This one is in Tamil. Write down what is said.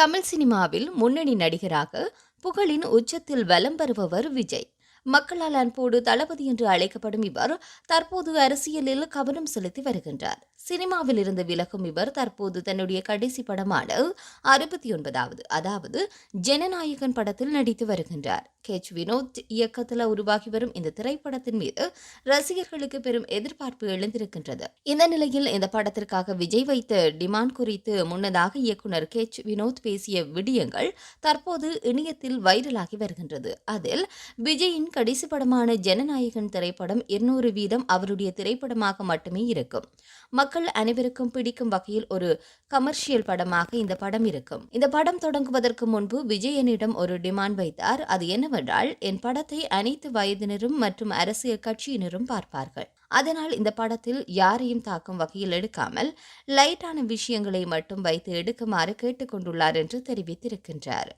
தமிழ் சினிமாவில் முன்னணி நடிகராக புகழின் உச்சத்தில் வலம் வருபவர் விஜய். மக்களால் அன்போடு தளபதி என்று அழைக்கப்படும் இவர் தற்போது அரசியலில் கவனம் செலுத்தி வருகின்றார். சினிமாவில் இருந்து விலகும் இவர் தற்போது தன்னுடைய கடைசி படமான அறுபத்தி ஒன்பதாவது அதாவது ஜனநாயகன் படத்தில் நடித்து வருகின்றார். கேச் வினோத் இயக்கத்தில் உருவாகி வரும் இந்த திரைப்படத்தின் மீது ரசிகர்களுக்கு பெரும் எதிர்பார்ப்பு எழுந்திருக்கின்றது. இந்த நிலையில் இந்த படத்திற்காக விஜய் வைத்த டிமாண்ட் குறித்து முன்னதாக இயக்குனர் கேச் வினோத் பேசிய விடயங்கள் தற்போது இணையத்தில் வைரலாகி வருகின்றது. அதில் விஜயின் கடைசி படமான ஜனநாயகன் திரைப்படம் இருநூறு வீதம் அவருடைய திரைப்படமாக மட்டுமே இருக்கும். மக்கள் அனைவருக்கும் பிடிக்கும் வகையில் ஒரு கமர்ஷியல் படமாக இந்த படம் இருக்கும். இந்த படம் தொடங்குவதற்கு முன்பு விஜய் என்னிடம் ஒரு டிமாண்ட் வைத்தார். அது என்னவென்றால் என் படத்தை அனைத்து வயதினரும் மற்றும் அரசியல் கட்சியினரும் பார்ப்பார்கள். அதனால் இந்த படத்தில் யாரையும் தாக்கும் வகையில் எடுக்காமல் லைட்டான விஷயங்களை மட்டும் வைத்து எடுக்குமாறு கேட்டுக்கொண்டுள்ளார் என்று தெரிவித்திருக்கின்றார்.